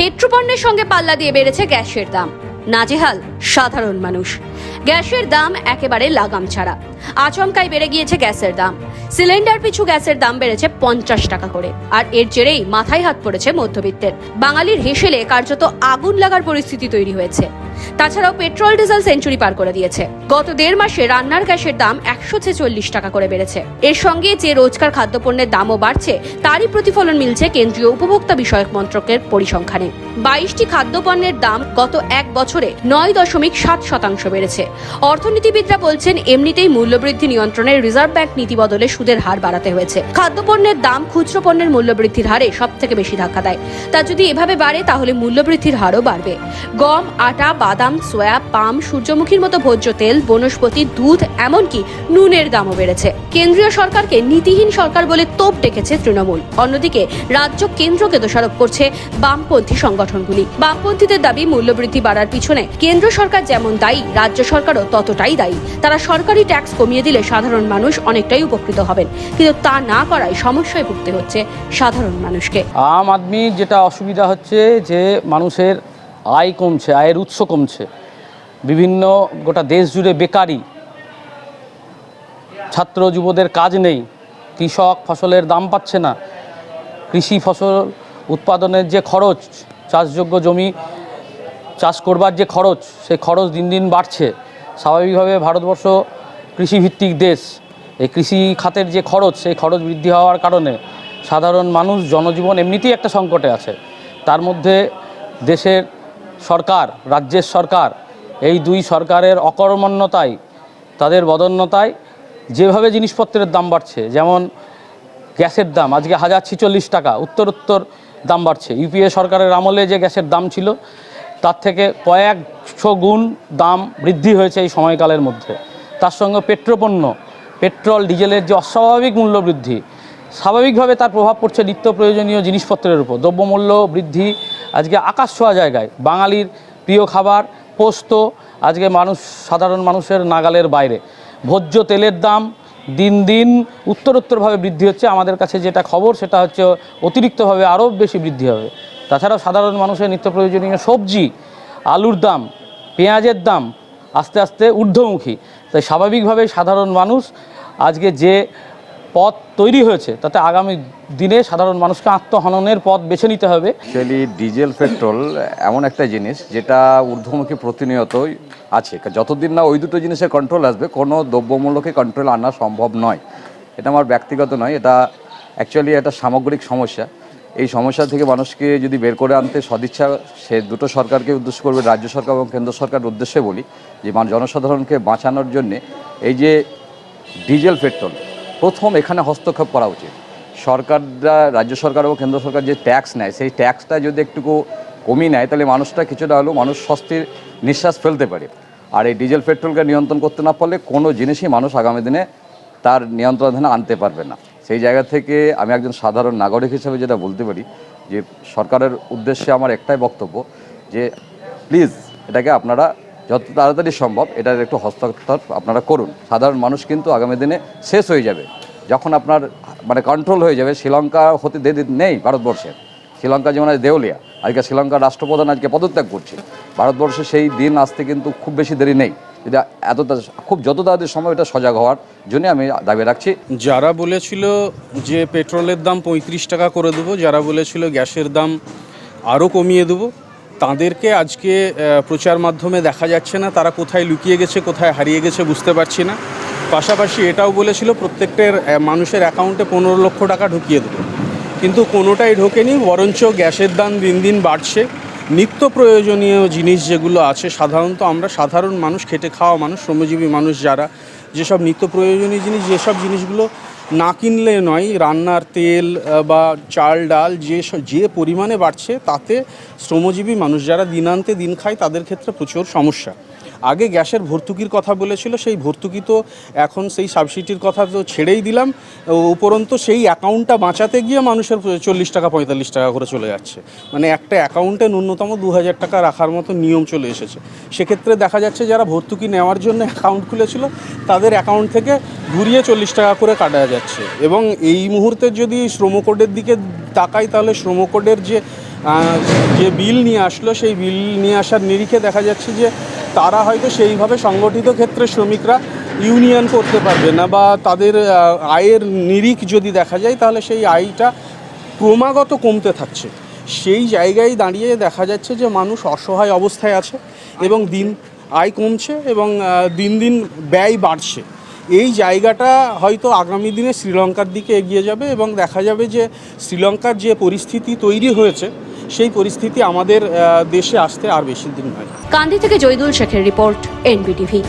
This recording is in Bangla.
পেট্রোপণ্যের সঙ্গে পাল্লা দিয়ে বেড়েছে গ্যাসের দাম। নাজেহাল সাধারণ মানুষ। গ্যাসের দাম একেবারে লাগাম ছাড়া। আচমকাই বেড়ে গিয়েছে গ্যাসের দাম। সিলিন্ডার পিছু গ্যাসের দাম বেড়েছে পঞ্চাশ টাকা করে। আর এর জেরেই মাথায় হাত পড়েছে মধ্যবিত্তের। বাঙালির হেসেলে কার্যত আগুন লাগার পরিস্থিতি তৈরি হয়েছে। তাছাড়াও পেট্রোল, ডিজেল সেঞ্চুরি পার করে দিয়েছে। গত দেড় মাসে রান্নার গ্যাসের দাম একশো ছেচল্লিশ টাকা করে বেড়েছে। এর সঙ্গে যে রোজকার খাদ্যপণ্যের দামও বাড়ছে, তারই প্রতিফলন মিলছে কেন্দ্রীয় উপভোক্তা বিষয়ক মন্ত্রকের পরিসংখ্যানে। বাইশটি খাদ্যপণ্যের দাম গত এক বছরে নয় দশমিক সাত শতাংশ বেড়েছে। অর্থনীতিবিদরা বলছেন, এমনিতেই মূল্যবৃদ্ধি নিয়ন্ত্রণে রিজার্ভ ব্যাংক নীতি বদলে সুদের হার বাড়াতে হয়েছে। খাদ্যপণ্যের দাম খুচরো পণ্যের মূল্যবৃদ্ধির হারে সব থেকে বেশি ধাক্কা দেয়। তা যদি এভাবে বাড়ে, তাহলে মূল্যবৃদ্ধির হারও বাড়বে। গম, আটা, বাদাম, সোয়া, পাম, সূর্যমুখীর মতো ভোজ্য তেল, বনস্পতি, দুধ, এমনকি নুনের দামও বেড়েছে। কেন্দ্রীয় সরকারকে নীতিহীন সরকার বলে তোপ ডেকেছে তৃণমূল। অন্যদিকে, রাজ্য কেন্দ্রকে দোষারোপ করছে বামপন্থী সংগঠনগুলি। বামপন্থীদের দাবি, মূল্যবৃদ্ধি বাড়ার পিছনে কেন্দ্র সরকার যেমন দায়ী, রাজ্য সরকারও ততটাই দায়ী। তারা সরকারি ট্যাক্স কমিয়ে দিলে সাধারণ মানুষ অনেকটাই উপকৃত হবেন। কিন্তু তা না করায় সমস্যায় ভুগতে হচ্ছে সাধারণ মানুষকে। আম আদমি যেটা অসুবিধা হচ্ছে যে মানুষের আয় কমছে, আয়ের উৎস কমছে। বিভিন্ন গোটা দেশ জুড়ে বেকারি, ছাত্র যুবদের কাজ নেই, কৃষক ফসলের দাম পাচ্ছে না, কৃষি ফসল উৎপাদনের যে খরচ, চাষযোগ্য জমি চাষ করবার যে খরচ সেই খরচ দিন দিন বাড়ছে। স্বাভাবিকভাবে ভারতবর্ষ কৃষিভিত্তিক দেশ। এই কৃষি খাতের যে খরচ, সেই খরচ বৃদ্ধি হওয়ার কারণে সাধারণ মানুষ, জনজীবন এমনিতেই একটা সংকটে আছে। তার মধ্যে দেশের সরকার, রাজ্যের সরকার, এই দুই সরকারের অকর্মণ্যতায় তাদের বদন্যতায় যেভাবে জিনিসপত্রের দাম বাড়ছে, যেমন গ্যাসের দাম, আজকে হাজার ছিচল্লিশ টাকা উত্তর উত্তর দাম বাড়ছে। ইউপিএ সরকারের আমলে যে গ্যাসের দাম ছিল তার থেকে কয়েকশো গুণ দাম বৃদ্ধি হয়েছে এই সময়কালের মধ্যে। তার সঙ্গে পেট্রোপণ্য, পেট্রোল, ডিজেলের যে অস্বাভাবিক মূল্য বৃদ্ধি, স্বাভাবিকভাবে তার প্রভাব পড়ছে নিত্য প্রয়োজনীয় জিনিসপত্রের উপর। দ্রব্যমূল্য বৃদ্ধি আজকে আকাশ ছোঁয়া জায়গায়। বাঙালির প্রিয় খাবার, পোস্ত আজকে মানুষ, সাধারণ মানুষের নাগালের বাইরে। ভোজ্য তেলের দাম দিন দিন উত্তরোত্তরভাবে বৃদ্ধি হচ্ছে। আমাদের কাছে যেটা খবর, সেটা হচ্ছে অতিরিক্তভাবে আরও বেশি বৃদ্ধি হবে। তাছাড়াও সাধারণ মানুষের নিত্য প্রয়োজনীয় সবজি, আলুর দাম, পেঁয়াজের দাম আস্তে আস্তে ঊর্ধ্বমুখী। তাই স্বাভাবিকভাবেই সাধারণ মানুষ আজকে যে পথ তৈরি হয়েছে, তাতে আগামী দিনে সাধারণ মানুষকে আত্মহননের পথ বেছে নিতে হবে। অ্যাকচুয়ালি ডিজেল, পেট্রোল এমন একটা জিনিস যেটা ঊর্ধ্বমুখী প্রতিনিয়তই আছে। যতদিন না ওই দুটো জিনিসের কন্ট্রোল আসবে, কোনো দ্রব্যমূল্যকে কন্ট্রোল আনা সম্ভব নয়। এটা আমার ব্যক্তিগত নয়, এটা অ্যাকচুয়ালি একটা সামগ্রিক সমস্যা। এই সমস্যা থেকে মানুষকে যদি বের করে আনতে সদিচ্ছা, সে দুটো সরকারকে উদ্দেশ্য করবে, রাজ্য সরকার এবং কেন্দ্র সরকারের উদ্দেশ্যে বলি, যে জনসাধারণকে বাঁচানোর জন্যে এই যে ডিজেল, পেট্রোল, প্রথম এখানে হস্তক্ষেপ করা উচিত। সরকাররা, রাজ্য সরকার এবং কেন্দ্র সরকার যে ট্যাক্স নেয়, সেই ট্যাক্সটা যদি একটুকু কমিয়ে নেয়, তাহলে মানুষটা কিছুটা হলেও মানুষ স্বস্তির নিঃশ্বাস ফেলতে পারে। আর এই ডিজেল, পেট্রোলকে নিয়ন্ত্রণ করতে না পারলে কোনো জিনিসই মানুষ আগামী দিনে তার নিয়ন্ত্রণাধীনে আনতে পারবে না। সেই জায়গা থেকে আমি একজন সাধারণ নাগরিক হিসেবে যেটা বলতে পারি যে সরকারের উদ্দেশ্যে আমার একটাই বক্তব্য যে প্লিজ এটাকে আপনারা যত তাড়াতাড়ি সম্ভব এটার একটু হস্তক্ষেপ আপনারা করুন। সাধারণ মানুষ কিন্তু আগামী দিনে শেষ হয়ে যাবে। যখন আপনার মানে কন্ট্রোল হয়ে যাবে, শ্রীলঙ্কা হতে দে- নেই ভারতবর্ষের। শ্রীলঙ্কা যেমন আজ দেউলিয়া, আজকে শ্রীলঙ্কার রাষ্ট্রপ্রধান আজকে পদত্যাগ করছে। ভারতবর্ষে সেই দিন আসতে কিন্তু খুব বেশি দেরি নেই। যদি এত খুব যত তাড়াতাড়ি সময় এটা সজাগ হওয়ার জন্য আমি দাবি রাখছি। যারা বলেছিল যে পেট্রোলের দাম পঁয়ত্রিশ টাকা করে দেবো, যারা বলেছিল গ্যাসের দাম আরও কমিয়ে দেবো, তাদেরকে আজকে প্রচার মাধ্যমে দেখা যাচ্ছে না তারা কোথায় লুকিয়ে গেছে, কোথায় হারিয়ে গেছে বুঝতে পারছি না। পাশাপাশি এটাও বলেছিল প্রত্যেকটার মানুষের অ্যাকাউন্টে পনেরো লক্ষ টাকা ঢুকিয়ে দেবো। কিন্তু কোনোটাই ঢোকেনি, বরঞ্চ গ্যাসের দাম দিন দিন বাড়ছে। নিত্য প্রয়োজনীয় জিনিস যেগুলো আছে, সাধারণত আমরা সাধারণ মানুষ, খেটে খাওয়া মানুষ, শ্রমজীবী মানুষ যারা, যেসব নিত্য প্রয়োজনীয় জিনিস, যেসব জিনিসগুলো না কিনলে নয়, রান্নার তেল বা চাল, ডাল, যে যে পরিমাণে বাড়ছে, তাতে শ্রমজীবী মানুষ যারা দিনান্তে দিন খায়, তাদের ক্ষেত্রে প্রচুর সমস্যা। আগে গ্যাসের ভর্তুকির কথা বলেছিল, সেই ভর্তুকি তো এখন সেই সাবসিডির কথা তো ছেড়েই দিলাম। উপরন্তু সেই অ্যাকাউন্টটা বাঁচাতে গিয়ে মানুষের চল্লিশ টাকা, পঁয়তাল্লিশ টাকা করে চলে যাচ্ছে। মানে একটা অ্যাকাউন্টে ন্যূনতম দু হাজার টাকা রাখার মতো নিয়ম চলে এসেছে। সেক্ষেত্রে দেখা যাচ্ছে যারা ভর্তুকি নেওয়ার জন্য অ্যাকাউন্ট খুলেছিল, তাদের অ্যাকাউন্ট থেকে ঘুরিয়ে চল্লিশ টাকা করে কাটা যাচ্ছে। এবং এই মুহূর্তে যদি শ্রম কোডের দিকে তাকাই, তাহলে শ্রম কোডের যে যে বিল নিয়ে আসলো, সেই বিল নিয়ে আসার নিরিখে দেখা যাচ্ছে যে তারা হয়তো সেইভাবে সংগঠিত ক্ষেত্রে শ্রমিকরা ইউনিয়ন করতে পারবে না বা তাদের আয়ের নিরিখ যদি দেখা যায় তাহলে সেই আয়টা ক্রমাগত কমতে থাকছে। সেই জায়গায় দাঁড়িয়ে দেখা যাচ্ছে যে মানুষ অসহায় অবস্থায় আছে এবং দিন আয় কমছে এবং দিন দিন ব্যয় বাড়ছে। এই জায়গাটা হয়তো আগামী দিনে শ্রীলঙ্কার দিকে এগিয়ে যাবে এবং দেখা যাবে যে শ্রীলঙ্কার যে পরিস্থিতি তৈরি হয়েছে সেই পরিস্থিতি আমাদের দেশে আসতে আর বেশি দিন নয়। কান্দি থেকে জয়দুল শেখের রিপোর্ট, এনবিটিভি।